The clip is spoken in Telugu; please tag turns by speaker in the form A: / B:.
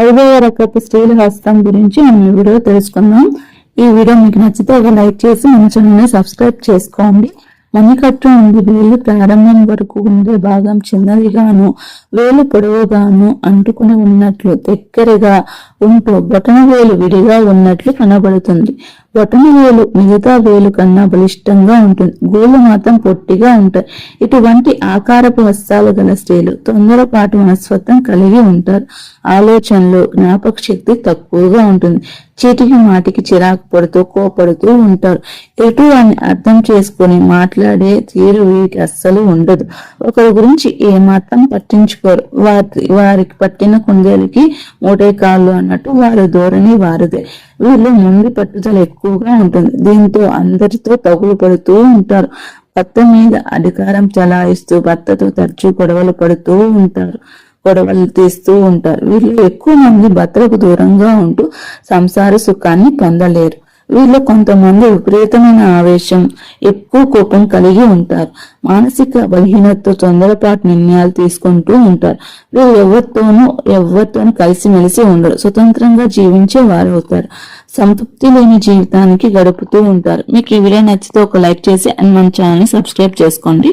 A: ఐదవ రకపు స్త్రీల హస్తం గురించి మనం ఈ వీడియో తెలుసుకుందాం. ఈ వీడియో మీకు నచ్చితే ఒక లైక్ చేసి మన ఛానల్ని సబ్స్క్రైబ్ చేసుకోండి. మణికట్టు నుండి వేలు ప్రారంభం వరకు ఉండే భాగం చిన్నదిగాను వేలు పొడవుగాను అంటుకుని ఉన్నట్లు దగ్గరగా ఉంటూ బొటన వేలు విడిగా ఉన్నట్లు కనబడుతుంది. బొటన వేలు మిగతా వేలు కన్నా బలిష్టంగా ఉంటుంది. గోలు మాత్రం పొట్టిగా ఉంటాయి. ఇటువంటి ఆకారపు హస్తాలు గల స్త్రీలు తొందరపాటు మనస్వత్వం కలిగి ఉంటారు. ఆలోచనలు జ్ఞాపక శక్తి తక్కువగా ఉంటుంది. చీటికి మాటికి చిరాకు పడుతూ కోపడుతూ ఉంటారు. ఎటు అని అర్థం చేసుకొని మాట్లాడే తీరు వీరికి అస్సలు ఉండదు. ఒకరి గురించి ఏమాత్రం పట్టించుకోరు. వారి వారికి పట్టిన కుందేలకి మూటే కాళ్ళు అన్నట్టు వారి ధోరణి వారిదే. వీళ్ళు ముందు పట్టుదల ఎక్కువగా ఉంటుంది. దీంతో అందరితో తగులు పడుతూ ఉంటారు. భర్త మీద అధికారం చలాయిస్తూ భర్తతో తరచూ గొడవలు పడుతూ ఉంటారు. గొడవలు తీస్తూ ఉంటారు. వీళ్ళు ఎక్కువ మంది భర్తలకు దూరంగా ఉంటూ సంసార సుఖాన్ని పొందలేరు. వీళ్ళు కొంతమంది విపరీతమైన ఆవేశం ఎక్కువ కోపం కలిగి ఉంటారు. మానసిక బలహీనతతో తొందరపాటు నిర్ణయాలు తీసుకుంటూ ఉంటారు. వీరు ఎవరితోనూ ఎవరితోనూ కలిసిమెలిసి ఉండరు. స్వతంత్రంగా జీవించే వారు అవుతారు. సంతృప్తి లేని జీవితానికి గడుపుతూ ఉంటారు. మీకు ఈ వీడియో నచ్చితే ఒక లైక్ చేసి అండ్ మన ఛానల్ని సబ్స్క్రైబ్ చేసుకోండి.